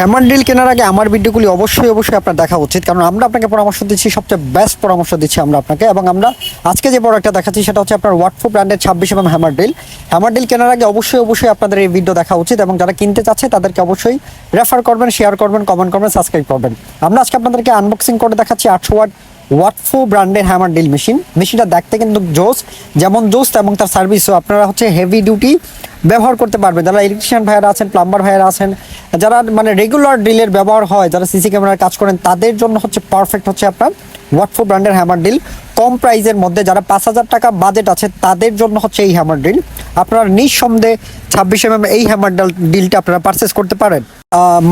Hammer drill কেনার আগে আমার ভিডিওগুলি অবশ্যই অবশ্যই আপনার দেখা উচিত। কারণ আমরা আপনাকে পরামর্শ দিচ্ছি, সবচেয়ে বেস্ট পরামর্শ দিচ্ছি আমরা আপনাকে। এবং আমরা আজকে যে প্রোডাক্টটা দেখাচ্ছি, সেটা হচ্ছে আপনার ওয়াটফো ব্র্যান্ডের ছাব্বিশ এবং হ্যামার ড্রিল হ্যামার ড্রিল কেনার আগে অবশ্যই অবশ্যই আপনাদের এই ভিডিও দেখা উচিত এবং যারা কিনতে চাচ্ছে, তাদেরকে অবশ্যই রেফার করবেন শেয়ার করবেন কমেন্ট করবেন সাবস্ক্রাইব করবেন। আমরা আজকে আপনাদেরকে আনবক্সিং করে দেখাচ্ছি আটশো ওয়াট ওয়াটফো ব্র্যান্ডের হ্যামার ড্রিল মেশিন মেশিনটা দেখতে কিন্তু জোস, যেমন জোস এবং তার সার্ভিসও আপনারা হচ্ছে হেভি ডিউটি ব্যবহার করতে পারবেন। যারা ইলেকট্রিশিয়ান ভাইয়েরা আছেন প্লাম্বার ভাইয়েরা আছেন, যারা মানে রেগুলার ড্রিলের ব্যবহার হয়, যারা সিসি ক্যামেরার কাজ করেন, তাদের জন্য হচ্ছে পারফেক্ট হচ্ছে আপনার ওয়াটফো ব্র্যান্ডের হ্যামার ড্রিল কম প্রাইসের মধ্যে যারা পাঁচ হাজার টাকা বাজেট আছে, তাদের জন্য হচ্ছে এই হ্যামার ড্রিল আপনারা নিঃসন্দেহে ছাব্বিশ এম এই হ্যামার ডিলটা আপনারা পারচেস করতে পারেন।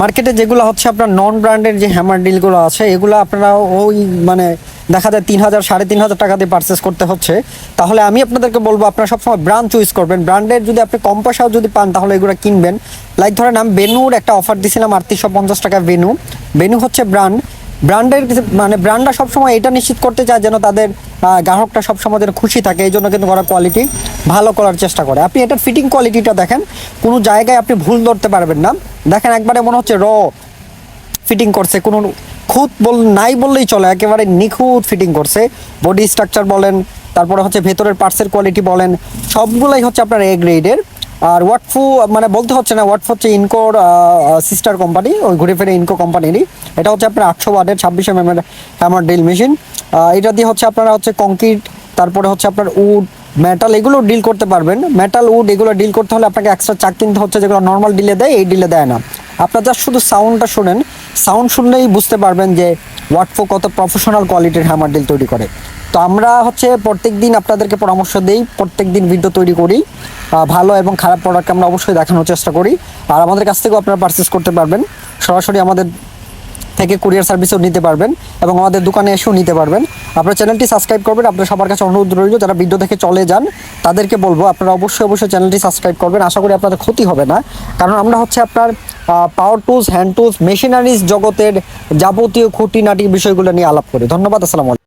মার্কেটে যেগুলো হচ্ছে আপনার নন ব্র্যান্ডের যে হ্যামার ডিলগুলো আছে, এগুলো আপনারা ওই মানে দেখা যায় তিন হাজার, সাড়ে তিন হাজার টাকা দিয়ে পারচেস করতে হচ্ছে। তাহলে আমি আপনাদেরকে বলব, আপনারা সবসময় ব্র্যান্ড চুজ করবেন। ব্র্যান্ডের যদি আপনি কম পয়সাও যদি পান, তাহলে এগুলো কিনবেন। লাইক ধরেন, আমি বেনুর একটা অফার দিছিলাম, আটত্রিশশো পঞ্চাশ টাকা বেনু বেনু হচ্ছে ব্র্যান্ড ব্র্যান্ডের মানে ব্র্যান্ডরা সবসময় এটা নিশ্চিত করতে চায় যেন তাদের গ্রাহকটা সবসময় যেন খুশি থাকে, এই জন্য কিন্তু ওরা কোয়ালিটি ভালো করার চেষ্টা করে। আপনি এটার ফিটিং কোয়ালিটিটা দেখেন, কোনো জায়গায় আপনি ভুল ধরতে পারবেন না। দেখেন একবারে মনে হচ্ছে র ফিটিং করছে, কোনো খুঁত বল, নাই বললেই চলে, একেবারে নিখুঁত ফিটিং করছে। বডি স্ট্রাকচার বলেন, তারপরে হচ্ছে ভেতরের পার্টসের কোয়ালিটি বলেন, সবগুলোই হচ্ছে আপনার এ গ্রেডের আর ওয়াটফু মানে বলতে হচ্ছে না ওয়াটফু হচ্ছে ইনকোর সিস্টার কোম্পানি ওই ঘুরে ফিরে ইনকো কোম্পানিরই এটা হচ্ছে আপনার আটশো ওয়াটের, ছাব্বিশ এম এর হ্যামার ড্রিল মেশিন এটা দিয়ে হচ্ছে আপনারা হচ্ছে কংক্রিট তারপরে হচ্ছে আপনার উড মেটাল এগুলো ডিল করতে পারবেন। মেটাল উড এগুলো ডিল করতে হলে আপনাকে এক্সট্রা চাক কিনতে হচ্ছে, যেগুলো নর্মাল ডিলে দেয়, এই ডিলে দেয় না। আপনার জাস্ট শুধু সাউন্ডটা শুনেন। সাউন্ড শুনলেই বুঝতে পারবেন যে ওয়াটফো কত প্রফেশনাল কোয়ালিটির হ্যামার ডিল তৈরি করে। তো আমরা হচ্ছে প্রত্যেক দিন আপনাদেরকে পরামর্শ দিই প্রত্যেক দিন ভিডিও তৈরি করি। ভালো এবং খারাপ প্রোডাক্ট আমরা অবশ্যই দেখানোর চেষ্টা করি। আর আমাদের কাছ থেকেও আপনারা পারচেস করতে পারবেন। সরাসরি আমাদের থেকে কুরিয়ার সার্ভিসও নিতে পারবেন এবং আমাদের দোকানে এসেও নিতে পারবেন। আপনার চ্যানেলটি সাবস্ক্রাইব করবেন আপনার সবার কাছে অনুরোধ রইল, যারা ভিডিও দেখে চলে যান, তাদেরকে বলব, আপনারা অবশ্যই অবশ্যই চ্যানেলটি সাবস্ক্রাইব করবেন। আশা করি আপনাদের ক্ষতি হবে না। কারণ আমরা হচ্ছে আপনার power tools hand tools machineries জগতের যাবতীয় খুঁটিনাটি বিষয়গুলো নিয়ে আলাপ করি। ধন্যবাদ, আসসালামু